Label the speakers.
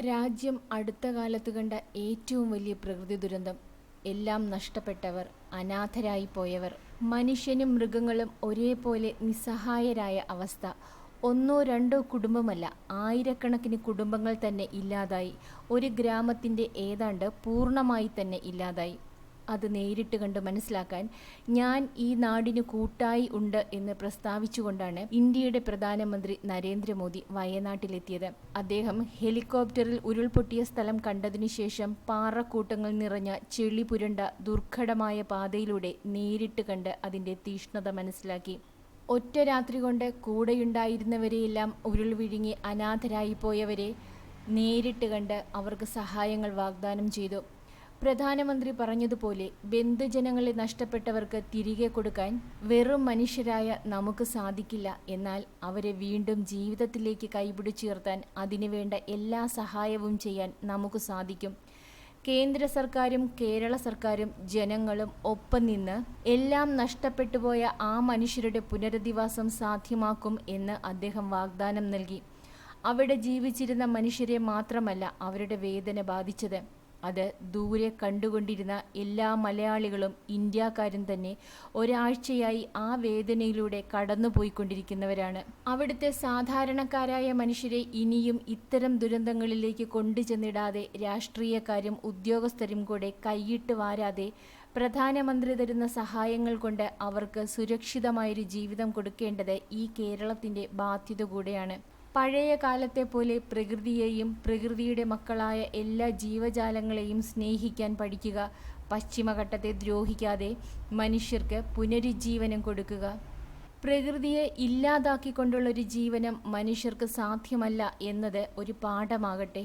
Speaker 1: രാജ്യം അടുത്ത കാലത്ത് കണ്ട ഏറ്റവും വലിയ പ്രകൃതി ദുരന്തം. എല്ലാം നഷ്ടപ്പെട്ടവർ അനാഥരായി പോയവർ മനുഷ്യനും മൃഗങ്ങളും ഒരേപോലെ നിസ്സഹായരായ അവസ്ഥ. ഒന്നോ രണ്ടോ കുടുംബമല്ല ആയിരക്കണക്കിന് കുടുംബങ്ങൾ തന്നെ ഇല്ലാതായി. ഒരു ഗ്രാമത്തിന്റെ ഏതാണ്ട് പൂർണമായി തന്നെ ഇല്ലാതായി. അത് നേരിട്ട് കണ്ട് മനസ്സിലാക്കാൻ ഞാൻ ഈ നാടിന് കൂട്ടായി ഉണ്ട് എന്ന് പ്രസ്താവിച്ചുകൊണ്ടാണ് ഇന്ത്യയുടെ പ്രധാനമന്ത്രി നരേന്ദ്രമോദി വയനാട്ടിലെത്തിയത്. അദ്ദേഹം ഹെലികോപ്റ്ററിൽ ഉരുൾപൊട്ടിയ സ്ഥലം കണ്ടതിനു ശേഷം പാറക്കൂട്ടങ്ങൾ നിറഞ്ഞ ചെളി പുരണ്ട ദുർഘടമായ പാതയിലൂടെ നേരിട്ട് കണ്ട് അതിന്റെ തീഷ്ണത മനസ്സിലാക്കി. ഒറ്റ രാത്രി കൊണ്ട് കൂടെയുണ്ടായിരുന്നവരെയെല്ലാം ഉരുൾ വിഴുങ്ങി അനാഥരായി പോയവരെ നേരിട്ട് കണ്ട് അവർക്ക് സഹായങ്ങൾ വാഗ്ദാനം ചെയ്തു. പ്രധാനമന്ത്രി പറഞ്ഞതുപോലെ ബന്ധുജനങ്ങളെ നഷ്ടപ്പെട്ടവർക്ക് തിരികെ കൊടുക്കാൻ വെറും മനുഷ്യരായ നമുക്ക് സാധിക്കില്ല. എന്നാൽ അവരെ വീണ്ടും ജീവിതത്തിലേക്ക് കൈപിടിച്ചുയർത്താൻ അതിനുവേണ്ട എല്ലാ സഹായവും ചെയ്യാൻ നമുക്ക് സാധിക്കും. കേന്ദ്ര സർക്കാരും കേരള സർക്കാരും ജനങ്ങളും ഒപ്പം നിന്ന് എല്ലാം നഷ്ടപ്പെട്ടുപോയ ആ മനുഷ്യരുടെ പുനരധിവാസം സാധ്യമാക്കും എന്ന് അദ്ദേഹം വാഗ്ദാനം നൽകി. അവിടെ ജീവിച്ചിരുന്ന മനുഷ്യരെ മാത്രമല്ല അവരുടെ വേദന ബാധിച്ചത്. അത് ദൂരെ കണ്ടുകൊണ്ടിരുന്ന എല്ലാ മലയാളികളും ഇന്ത്യക്കാരും തന്നെ ഒരാഴ്ചയായി ആ വേദനയിലൂടെ കടന്നുപോയിക്കൊണ്ടിരിക്കുന്നവരാണ്. അവിടുത്തെ സാധാരണക്കാരായ മനുഷ്യരെ ഇനിയും ഇത്തരം ദുരന്തങ്ങളിലേക്ക് കൊണ്ടുചെന്നിടാതെ രാഷ്ട്രീയക്കാരും ഉദ്യോഗസ്ഥരും കൂടെ കൈയിട്ട് വാരാതെ പ്രധാനമന്ത്രി തരുന്ന സഹായങ്ങൾ കൊണ്ട് അവർക്ക് സുരക്ഷിതമായൊരു ജീവിതം കൊടുക്കേണ്ടത് ഈ കേരളത്തിന്റെ ബാധ്യത കൂടെയാണ്. പഴയ കാലത്തെ പോലെ പ്രകൃതിയെയും പ്രകൃതിയുടെ മക്കളായ എല്ലാ ജീവജാലങ്ങളെയും സ്നേഹിക്കാൻ പഠിക്കുക. പശ്ചിമഘട്ടത്തെ ദ്രോഹിക്കാതെ മനുഷ്യർക്ക് പുനരുജ്ജീവനം കൊടുക്കുക. പ്രകൃതിയെ ഇല്ലാതാക്കിക്കൊണ്ടുള്ളൊരു ജീവനം മനുഷ്യർക്ക് സാധ്യമല്ല എന്നത് ഒരു പാഠമാകട്ടെ.